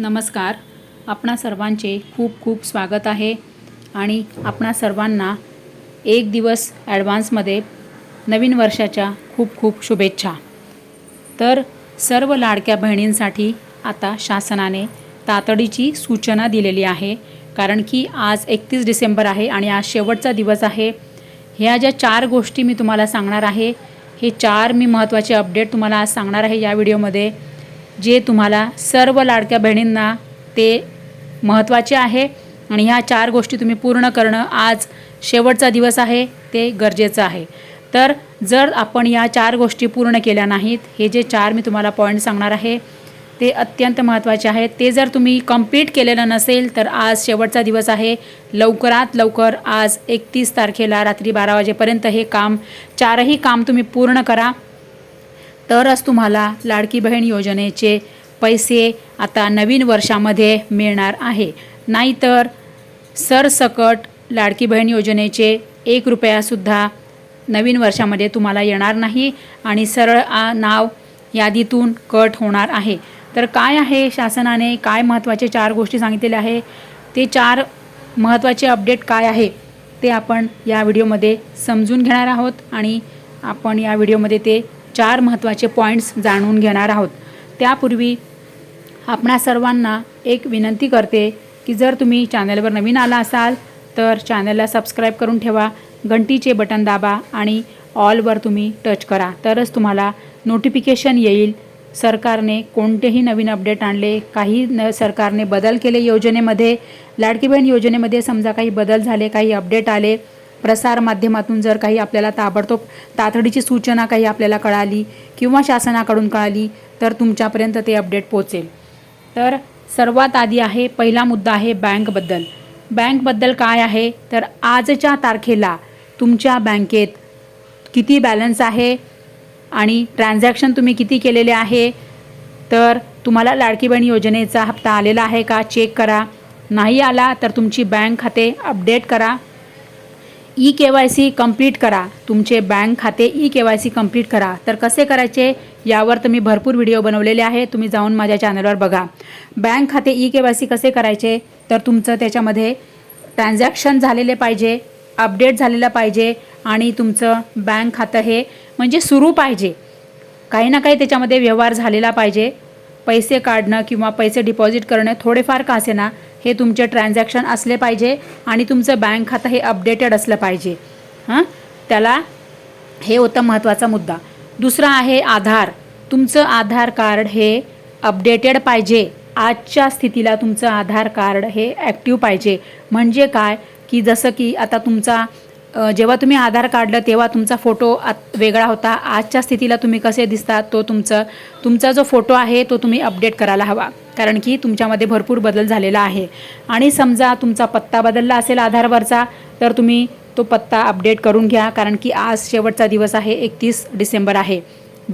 नमस्कार. आपणा सर्वांचे खूप खूप स्वागत आहे. आणि आपणा सर्वांना एक दिवस ॲडव्हान्समध्ये नवीन वर्षाच्या खूप खूप शुभेच्छा. तर सर्व लाडक्या बहिणींसाठी आता शासनाने तातडीची सूचना दिलेली आहे. कारण की आज एकतीस डिसेंबर आहे आणि आज शेवटचा दिवस आहे. ह्या ज्या चार गोष्टी मी तुम्हाला सांगणार आहे हे चार मी महत्त्वाचे अपडेट तुम्हाला आज सांगणार आहे या व्हिडिओमध्ये. जे तुम्हाला सर्व लाडक्या बहिणींना ते महत्त्वाचे आहे. आणि ह्या चार गोष्टी तुम्ही पूर्ण करणं आज शेवटचा दिवस आहे ते गरजेचं आहे. तर जर आपण या चार गोष्टी पूर्ण केल्या नाहीत हे जे चार मी तुम्हाला पॉईंट सांगणार आहे ते अत्यंत महत्त्वाचे आहेत. ते जर तुम्ही कंप्लीट केलेलं नसेल तर आज शेवटचा दिवस आहे. लवकरात लवकर आज एकतीस तारखेला रात्री बारा वाजेपर्यंत हे काम चारही काम तुम्ही पूर्ण करा. तरच तुम्हाला लाडकी बहीण योजनेचे पैसे आता नवीन वर्षामध्ये मिळणार आहे. नाहीतर सरसकट लाडकी बहीण योजनेचे एक रुपयासुद्धा नवीन वर्षामध्ये तुम्हाला येणार नाही आणि सरळ आ नाव यादीतून कट होणार आहे. तर काय आहे शासनाने काय महत्त्वाचे चार गोष्टी सांगितलेल्या आहे? ते चार महत्त्वाचे अपडेट काय आहे ते आपण या व्हिडिओमध्ये समजून घेणार आहोत आणि आपण या व्हिडिओमध्ये ते चार महत्त्वाचे पॉईंट्स जाणून घेणार आहोत. त्यापूर्वी आपणा सर्वांना एक विनंती करते की जर तुम्ही चॅनलवर नवीन आला असाल तर चॅनलला सबस्क्राईब करून ठेवा घंटीचे बटन दाबा आणि ऑलवर तुम्ही टच करा. तरच तुम्हाला नोटिफिकेशन येईल. सरकारने कोणतेही नवीन अपडेट आणले काही न सरकारने बदल केले योजनेमध्ये लाडकी बहीण योजनेमध्ये समजा काही बदल झाले काही अपडेट आले प्रसार माध्यमातून जर काही आपल्याला ताबडतोब तातडीची सूचना काही आपल्याला कळाली किंवा शासनाकडून कळाली तर तुमच्यापर्यंत ते अपडेट पोचेल तर सर्वात आधी आहे पहिला मुद्दा आहे बँकबद्दल. बँकबद्दल काय आहे? तर आजच्या तारखेला तुमच्या बँकेत किती बॅलन्स आहे आणि ट्रान्झॅक्शन तुम्ही किती केलेले आहे? तर तुम्हाला लाडकी बहीण योजनेचा हप्ता आलेला आहे का? चेक करा. नाही आला तर तुमची बँक खाते अपडेट करा. E K Y C complete करा. तुमचे बँक खाते E K Y C complete करा. तर कसे करायचे? यावर तुम्ही भरपूर व्हिडिओ बनवलेले आहे. तुम्ही जाऊन माझ्या चॅनलवर बघा. बँक खाते ई के वाय सी कसे करायचे? तर तुमचं त्याच्यामध्ये ट्रान्झॅक्शन झालेले पाहिजे अपडेट झालेलं पाहिजे आणि तुमचं बँक खातं हे म्हणजे सुरू पाहिजे. काही ना काही त्याच्यामध्ये व्यवहार झालेला पाहिजे. पैसे काढणं किंवा पैसे डिपॉझिट करणं थोडेफार का असेना हे तुमचे ट्रान्झॅक्शन असले पाहिजे आणि तुमचं बँक खातं हे अपडेटेड असलं पाहिजे. हां? त्याला हे होतं महत्त्वाचा मुद्दा. दुसरा आहे आधार. तुमचं आधार कार्ड हे अपडेटेड पाहिजे. आजच्या स्थितीला तुमचं आधार कार्ड हे ॲक्टिव्ह पाहिजे. म्हणजे काय? की जसं की आता तुमचा जेव्हा तुम्ही आधार काढलं तेव्हा तुमचा फोटो आत वेगळा होता. आजच्या स्थितीला तुम्ही कसे दिसतात तो तुमचं तुमचा जो फोटो आहे तो तुम्ही अपडेट करायला हवा. कारण की तुमच्यामध्ये भरपूर बदल झालेला आहे. आणि समजा तुमचा पत्ता बदलला असेल आधारवरचा तर तुम्ही तो पत्ता अपडेट करून घ्या. कारण की आज शेवटचा दिवस आहे एकतीस डिसेंबर आहे.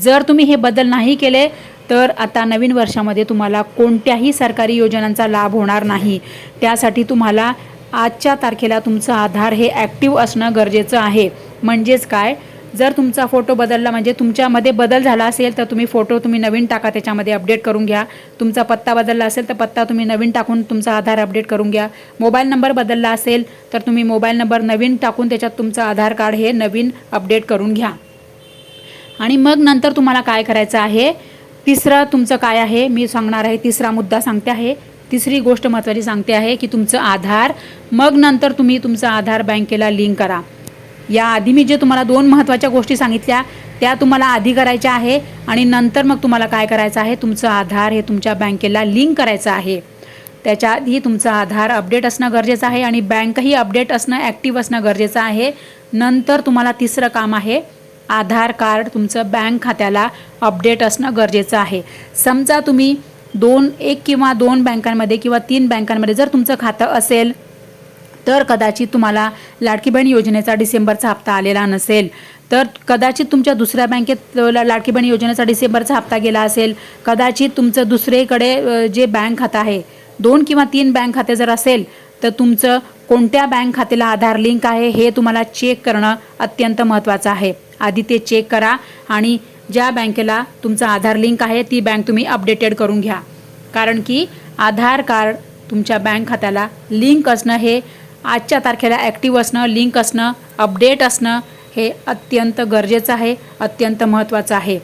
जर तुम्ही हे बदल नाही केले तर आता नवीन वर्षामध्ये तुम्हाला कोणत्याही सरकारी योजनांचा लाभ होणार नाही. त्यासाठी तुम्हाला आजच्या तारखेला तुमचं आधार हे ॲक्टिव्ह असणं गरजेचं आहे. म्हणजेच काय? जर तुमचा फोटो बदलला म्हणजे तुमच्यामध्ये बदल झाला असेल तर तुम्ही फोटो तुम्ही नवीन टाका त्याच्यामध्ये अपडेट करून घ्या. तुमचा पत्ता बदलला असेल तर पत्ता तुम्ही नवीन टाकून तुमचा आधार अपडेट करून घ्या. मोबाईल नंबर बदलला असेल तर तुम्ही मोबाईल नंबर नवीन टाकून त्याच्यात तुमचं आधार कार्ड हे नवीन अपडेट करून घ्या. आणि मग नंतर तुम्हाला काय करायचं आहे? तिसरं तुमचं काय आहे? मी सांगणार आहे तिसरा मुद्दा सांगते आहे. तिसरी गोष्ट महत्त्वाची सांगते आहे की तुमचं आधार मग नंतर तुम्ही तुमचं आधार बँकेला लिंक करा. याआधी मी जे तुम्हाला दोन महत्त्वाच्या गोष्टी सांगितल्या त्या तुम्हाला आधी करायच्या आहे आणि नंतर मग तुम्हाला काय करायचं आहे तुमचं आधार हे तुमच्या बँकेला लिंक करायचं आहे. त्याच्या आधी तुमचं आधार अपडेट असणं गरजेचं आहे आणि बँकही अपडेट असणं ॲक्टिव्ह असणं गरजेचं आहे. नंतर तुम्हाला तिसरं काम आहे आधार कार्ड तुमचं बँक खात्याला अपडेट असणं गरजेचं आहे. समजा तुम्ही दोन एक किंवा दोन बँकांमध्ये किंवा तीन बँकांमध्ये जर तुमचं खातं असेल तर कदाचित तुम्हाला लाडकी बहीण योजनेचा डिसेंबरचा हप्ता आलेला नसेल. तर कदाचित तुमच्या दुसऱ्या बँकेत लाडकी बहीण योजनेचा डिसेंबरचा हप्ता गेला असेल कदाचित तुमचं दुसरीकडे जे बँक खातं आहे दोन किंवा तीन बँक खाते जर असेल तर तुमचं कोणत्या बँक खात्याला आधार लिंक आहे हे तुम्हाला चेक करणं अत्यंत महत्त्वाचं आहे. आधी ते चेक करा आणि ज्या बँकेला तुमचा आधार लिंक आहे ती बँक तुम्ही अपडेटेड करून घ्या. कारण की आधार कार्ड तुमच्या बँक खात्याला लिंक असणं हे आजच्या तारखेला ॲक्टिव्ह असणं लिंक असणं अपडेट असणं हे अत्यंत गरजेचं आहे अत्यंत महत्त्वाचं आहे.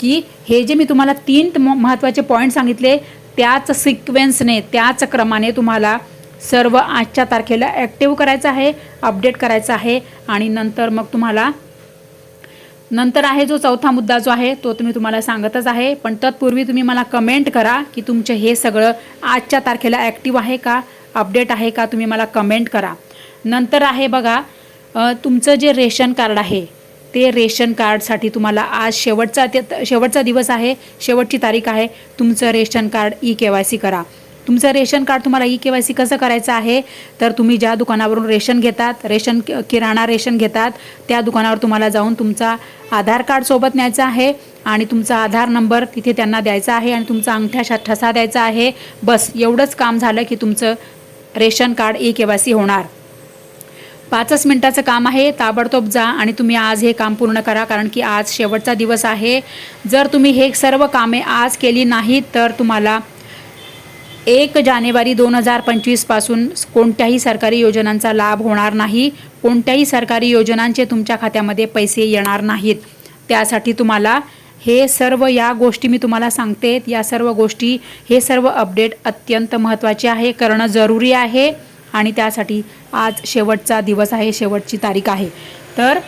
की हे जे मी तुम्हाला तीन म- महत्त्वाचे पॉईंट सांगितले त्याच सिक्वेन्सने त्याच क्रमाने तुम्हाला सर्व आजच्या तारखेला ॲक्टिव्ह करायचं आहे अपडेट करायचं आहे आणि नंतर मग तुम्हाला नंतर आहे जो चौथा मुद्दा जो आहे तो तुम्ही तुम्हाला सांगतच आहे. पण तत्पूर्वी तुम्ही मला कमेंट करा की तुमचं हे सगळं आजच्या तारखेला ॲक्टिव्ह आहे का अपडेट आहे का तुम्ही मला कमेंट करा. नंतर आहे बघा तुमचं जे रेशन कार्ड आहे ते रेशन कार्डसाठी तुम्हाला आज शेवटचा ते शेवटचा दिवस आहे शेवटची तारीख आहे. तुमचं ration card E K Y C करा. तुमचं रेशन कार्ड तुम्हाला ई के वाय सी कसं करायचं आहे? तर तुम्ही ज्या दुकानावरून रेशन घेतात रेशन किराणा रेशन घेतात त्या दुकानावर तुम्हाला जाऊन तुमचा आधार कार्ड सोबत न्यायचा आहे आणि तुमचा आधार नंबर तिथे त्यांना द्यायचा आहे आणि तुमचा अंगठ्या शा- ठसा द्यायचा आहे. बस एवढंच काम झालं की तुमचं ration card E K Y C होणार. पाचच मिनटाचं काम आहे ताबडतोब जा आणि तुम्ही आज हे काम पूर्ण करा कारण की आज शेवटचा दिवस आहे. जर तुम्ही हे सर्व कामे आज केली नाहीत तर तुम्हाला एक जानेवारी दोन हजार पंचवीसपासून कोणत्याही सरकारी योजनांचा लाभ होणार नाही. कोणत्याही सरकारी योजनांचे तुमच्या खात्यामध्ये पैसे येणार नाहीत. त्यासाठी तुम्हाला हे सर्व या गोष्टी मी तुम्हाला सांगते. या सर्व गोष्टी हे सर्व अपडेट अत्यंत महत्त्वाचे आहे करणं जरुरी आहे आणि त्यासाठी आज शेवटचा दिवस आहे शेवटची तारीख आहे. तर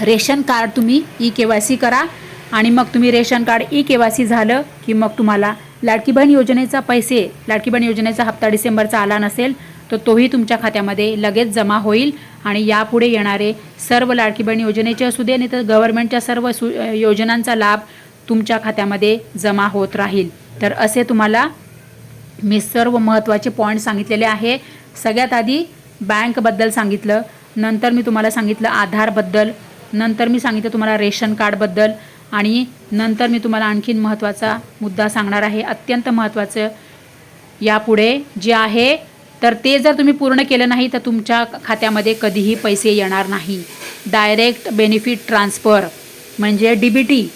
रेशन कार्ड तुम्ही ई के वाय सी करा आणि मग तुम्ही ration card E K Y C झालं की मग तुम्हाला लाडकी बहीण योजनेचा पैसे लाडकी बहीण योजनेचा हप्ता डिसेंबरचा आला नसेल तर तोही तुमच्या खात्यामध्ये लगेच जमा होईल. आणि यापुढे येणारे सर्व लाडकी बहीण योजनेचे असू दे नाही तर गव्हर्नमेंटच्या सर्व सु योजनांचा लाभ तुमच्या खात्यामध्ये जमा होत राहील. तर असे तुम्हाला मी सर्व महत्त्वाचे पॉईंट सांगितलेले आहे. सगळ्यात आधी बँकबद्दल सांगितलं नंतर मी तुम्हाला सांगितलं आधारबद्दल नंतर मी सांगितलं तुम्हाला रेशन कार्डबद्दल आणि नंतर मी तुम्हाला आणखीन महत्त्वाचा मुद्दा सांगणार आहे अत्यंत महत्त्वाचं. यापुढे जे आहे तर ते जर तुम्ही पूर्ण केलं नाही तर तुमच्या खात्यामध्ये कधीही पैसे येणार नाही. डायरेक्ट बेनिफिट ट्रान्सफर म्हणजे डी बी टी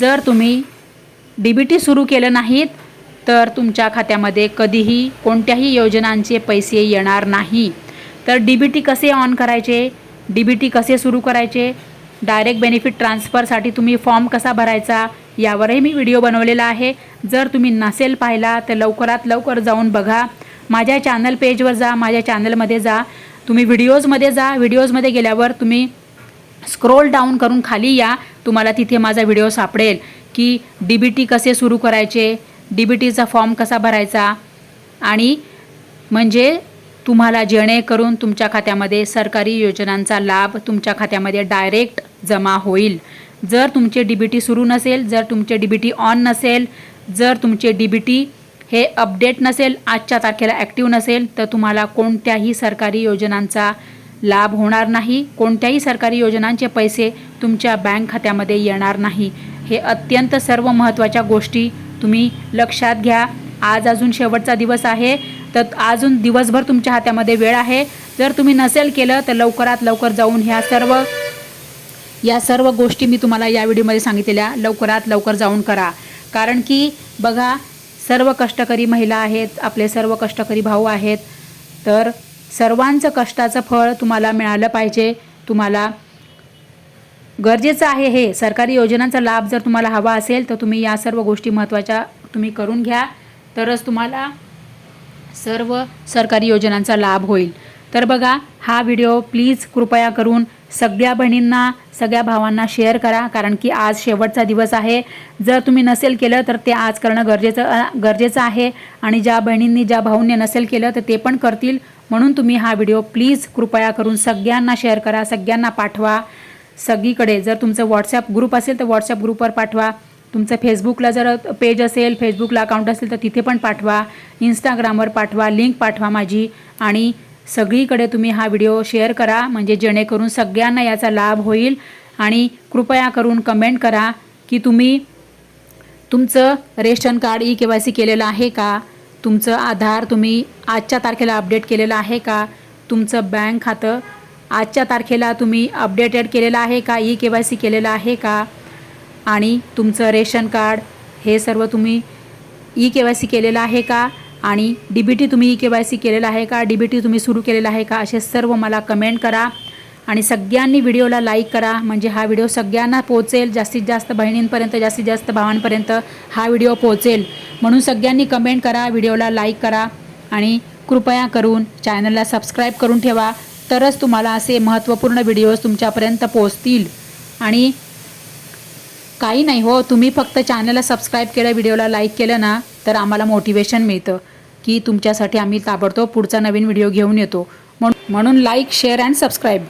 जर तुम्ही डी बी टी सुरू केलं नाहीत तर तुमच्या खात्यामध्ये कधीही कोणत्याही योजनांचे पैसे येणार नाही. तर डी बी टी कसे ऑन करायचे? डी बी टी कसे सुरू करायचे? डायरेक्ट बेनिफिट ट्रान्सफरसाठी तुम्ही फॉर्म कसा भरायचा यावरही मी व्हिडिओ बनवलेला आहे. जर तुम्ही नसेल पाहिला तर लवकरात लवकर जाऊन बघा. माझ्या चॅनल पेजवर जा माझ्या चॅनलमध्ये जा. तुम्ही व्हिडिओजमध्ये जा. व्हिडिओजमध्ये गेल्यावर तुम्ही स्क्रोल डाऊन करून खाली या. तुम्हाला तिथे माझा व्हिडिओ सापडेल की डी बी टी कसे सुरू करायचे डी बी टीचा फॉर्म कसा भरायचा आणि म्हणजे तुम्हाला जेणेकरून तुमच्या खात्यामध्ये सरकारी योजनांचा लाभ तुमच्या खात्यामध्ये डायरेक्ट जमा होईल. जर तुमचे डी बी टी सुरू नसेल जर तुमचे डी बी टी ऑन नसेल जर तुमचे डी बी टी हे अपडेट नसेल आजच्या तारखेला ॲक्टिव्ह नसेल तर तुम्हाला कोणत्याही सरकारी योजनांचा लाभ होणार नाही. कोणत्याही सरकारी योजनांचे पैसे तुमच्या बँक खात्यामध्ये येणार नाही. हे अत्यंत सर्व महत्त्वाच्या गोष्टी तुम्ही लक्षात घ्या. आज अजून शेवटचा दिवस आहे. तर अजून दिवसभर तुमच्या हातामध्ये वेळ आहे. जर तुम्ही नसेल केलं तर लवकरात लवकर जाऊन ह्या सर्व या सर्व गोष्टी मी तुम्हाला या व्हिडिओमध्ये सांगितलेल्या. लवकरात लवकर जाऊन करा. कारण की बघा सर्व कष्टकरी महिला आहेत आपले सर्व कष्टकरी भाऊ आहेत तर सर्वांचं कष्टाचं फळ तुम्हाला मिळालं पाहिजे. तुम्हाला गरजेचं आहे हे. सरकारी योजनांचा लाभ जर तुम्हाला हवा असेल तर तुम्ही या सर्व गोष्टी महत्त्वाच्या तुम्ही करून घ्या. तरच तुम्हाला सर्व सरकारी योजनांचा लाभ होईल. तर बघा हा व्हिडिओ प्लीज कृपया करून सगळ्या बहिणींना सगळ्या भावांना शेअर करा कारण की आज शेवटचा दिवस आहे. जर तुम्ही नसेल केलं तर ते आज करणं गरजेचं गरजेचं आहे. आणि ज्या बहिणींनी ज्या भाऊंनी नसेल केलं तर ते पण करतील. म्हणून तुम्ही हा व्हिडिओ प्लीज कृपया करून सगळ्यांना शेअर करा सगळ्यांना पाठवा. सगळीकडे जर तुमचं व्हॉट्सॲप ग्रुप असेल तर व्हॉट्सॲप ग्रुपवर पाठवा. तुमचं फेसबुकला जर पेज असेल फेसबुकला अकाउंट असेल तर तिथे पण पाठवा. इंस्टाग्रामवर पाठवा लिंक पाठवा माझी. आणि सगळीकडे तुम्ही हा व्हिडिओ शेअर करा म्हणजे जेणेकरून सगळ्यांना याचा लाभ होईल. आणि कृपया करून कमेंट करा की तुम्ही तुमचं ration card E K Y C केलेलं आहे का? तुमचं आधार तुम्ही आजच्या तारखेला अपडेट केलेलं आहे का? तुमचं बँक खातं आजच्या तारखेला तुम्ही अपडेटेड केलेलं आहे का? ई के वाय सी केलेलं आहे का? आणि तुमचं रेशन कार्ड हे सर्व तुम्ही ई के वाय सी केलेलं आहे का? आणि डी बी टी तुम्ही के वाय सी केलेला आहे का? डी बी टी तुम्ही सुरू केलेला आहे का? असे सर्व मला कमेंट करा. आणि सगळ्यांनी व्हिडिओला लाईक करा. म्हणजे हा व्हिडिओ सगळ्यांना पोहोचेल. जास्तीत जास्त बहिणींपर्यंत जास्तीत जास्त भावांपर्यंत हा व्हिडिओ पोहोचेल. म्हणून सगळ्यांनी कमेंट करा व्हिडिओला लाईक करा. आणि कृपया करून चॅनलला सबस्क्राईब करून ठेवा. तरच तुम्हाला असे महत्त्वपूर्ण व्हिडिओज तुमच्यापर्यंत पोहोचतील. आणि काही नाही हो तुम्ही फक्त चॅनलला सबस्क्राईब केलं व्हिडिओला लाईक केलं ना तर आम्हाला मोटिवेशन मिळतं. की तुमच्यासाठी आम्ही ताबडतोब पुढचा नवीन व्हिडिओ घेऊन येतो. म्हणून लाईक शेअर अँड सबस्क्राईब